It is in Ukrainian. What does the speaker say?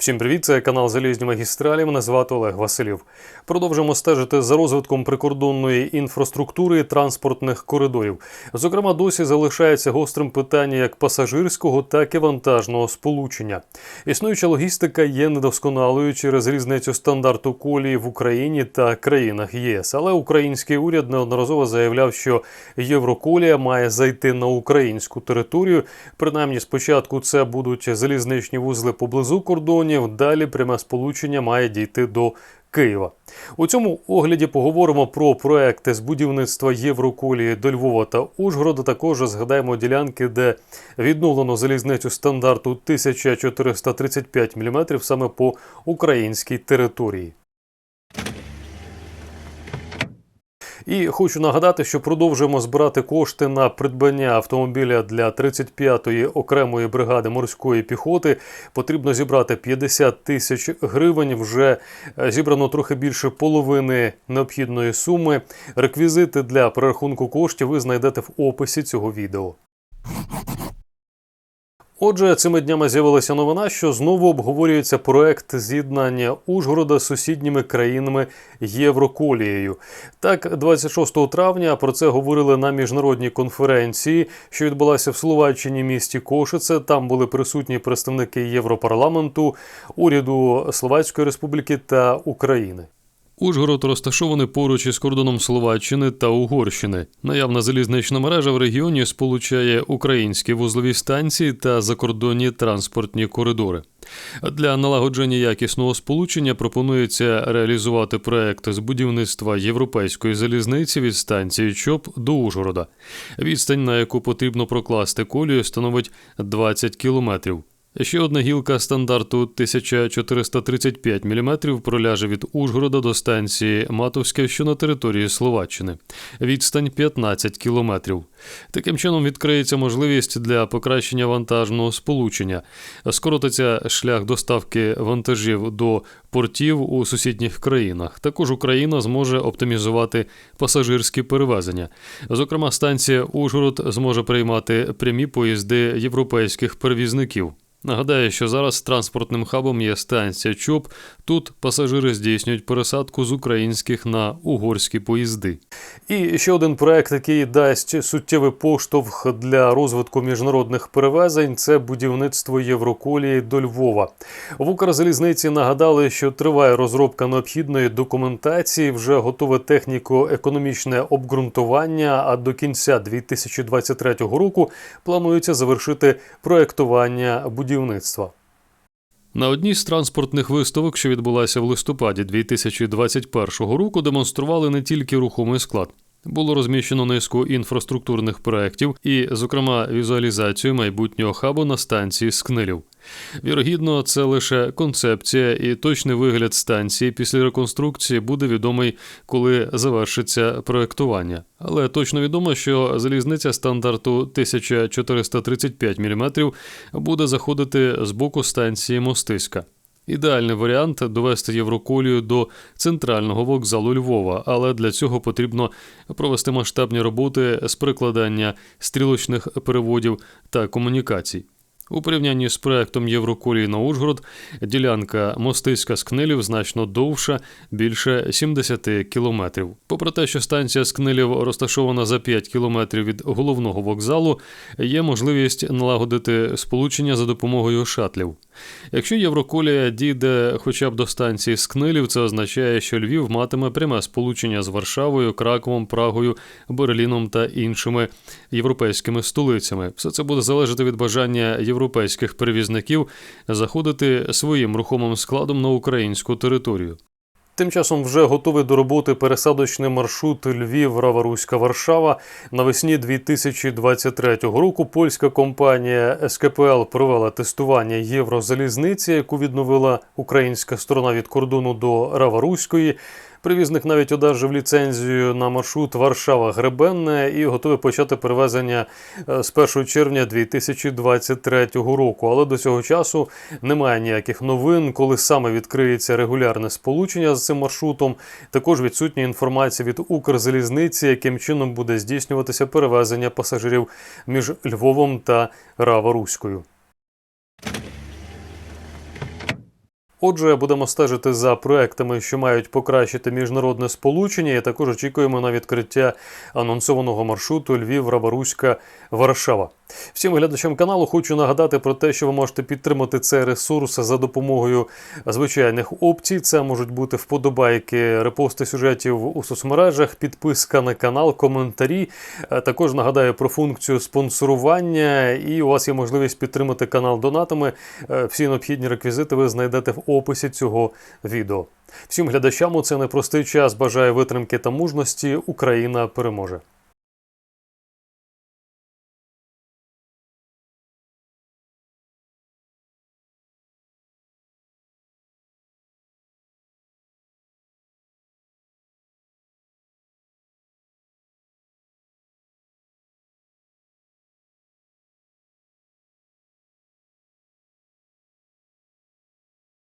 Всім привіт, це канал Залізні магістралі. Мене звати Олег Василів. Продовжимо стежити за розвитком прикордонної інфраструктури і транспортних коридорів. Зокрема, досі залишається гострим питання як пасажирського, так і вантажного сполучення. Існуюча логістика є недосконалою через різницю стандарту колії в Україні та країнах ЄС. Але український уряд неодноразово заявляв, що Євроколія має зайти на українську територію. Принаймні, спочатку це будуть залізничні вузли поблизу кордонів. Далі пряме сполучення має дійти до Києва. У цьому огляді поговоримо про проекти з будівництва Євроколії до Львова та Ужгорода. Також згадаємо ділянки, де відновлено залізницю стандарту 1435 мм саме по українській території. І хочу нагадати, що продовжуємо збирати кошти на придбання автомобіля для 35-ї окремої бригади морської піхоти. Потрібно зібрати 50 тисяч гривень. Вже е, зібрано трохи більше половини необхідної суми. Реквізити для перерахунку коштів ви знайдете в описі цього відео. Отже, цими днями з'явилася новина, що знову обговорюється проект з'єднання Ужгорода з сусідніми країнами Євроколією. Так, 26 травня про це говорили на міжнародній конференції, що відбулася в Словаччині місті Кошице. Там були присутні представники Європарламенту, уряду Словацької Республіки та України. Ужгород розташований поруч із кордоном Словаччини та Угорщини. Наявна залізнична мережа в регіоні сполучає українські вузлові станції та закордонні транспортні коридори. Для налагодження якісного сполучення пропонується реалізувати проект з будівництва європейської залізниці від станції ЧОП до Ужгорода. Відстань, на яку потрібно прокласти колію, становить 20 кілометрів. Ще одна гілка стандарту 1435 мм проляже від Ужгорода до станції Матовське, що на території Словаччини. Відстань 15 кілометрів. Таким чином відкриється можливість для покращення вантажного сполучення. Скоротиться шлях доставки вантажів до портів у сусідніх країнах. Також Україна зможе оптимізувати пасажирські перевезення. Зокрема, станція Ужгород зможе приймати прямі поїзди європейських перевізників. Нагадаю, що зараз транспортним хабом є станція ЧОП. Тут пасажири здійснюють пересадку з українських на угорські поїзди. І ще один проект, який дасть суттєвий поштовх для розвитку міжнародних перевезень, це будівництво Євроколії до Львова. В Укрзалізниці нагадали, що триває розробка необхідної документації, вже готове техніко-економічне обґрунтування. А до кінця 2023 року планується завершити проектування будівництва. На одній з транспортних виставок, що відбулася в листопаді 2021 року, демонстрували не тільки рухомий склад. Було розміщено низку інфраструктурних проєктів і, зокрема, візуалізацію майбутнього хабу на станції Скнилів. Вірогідно, це лише концепція і точний вигляд станції після реконструкції буде відомий, коли завершиться проектування. Але точно відомо, що залізниця стандарту 1435 мм буде заходити з боку станції Мостиська. Ідеальний варіант довести Євроколію до центрального вокзалу Львова, але для цього потрібно провести масштабні роботи з прикладання стрілочних переводів та комунікацій. У порівнянні з проектом Євроколії на Ужгород ділянка мостиська Скнилів значно довша, більше 70 кілометрів. Попри те, що станція Скнилів розташована за 5 кілометрів від головного вокзалу, є можливість налагодити сполучення за допомогою шатлів. Якщо Євроколія дійде хоча б до станції Скнилів, це означає, що Львів матиме пряме сполучення з Варшавою, Краковом, Прагою, Берліном та іншими європейськими столицями. Все це буде залежати від бажання європейських перевізників заходити своїм рухомим складом на українську територію. Тим часом вже готовий до роботи пересадочний маршрут Львів Раваруська Варшава. Навесні 2023 року польська компанія СКПЛ провела тестування єврозалізниці, яку відновила українська сторона від кордону до Раваруської. Привізник навіть одержав ліцензію на маршрут Варшава-Гребенне і готовий почати перевезення е, з 1 червня 2023 року. Але до цього часу немає ніяких новин, коли саме відкриється регулярне сполучення з цим маршрутом. Також відсутня інформація від Укрзалізниці, яким чином буде здійснюватися перевезення пасажирів між Львовом та Рава-Руською. Отже, будемо стежити за проектами, що мають покращити міжнародне сполучення, і також очікуємо на відкриття анонсованого маршруту Львів, Рабаруська, Варшава. Всім глядачам каналу хочу нагадати про те, що ви можете підтримати цей ресурс за допомогою звичайних опцій. Це можуть бути вподобайки, репости сюжетів у соцмережах, підписка на канал, коментарі. Е, Також нагадаю про функцію спонсорування, і у вас є можливість підтримати канал донатами. Е, Всі необхідні реквізити ви знайдете в описі цього відео. Всім глядачам у цей непростий час бажаю витримки та мужності. Україна переможе.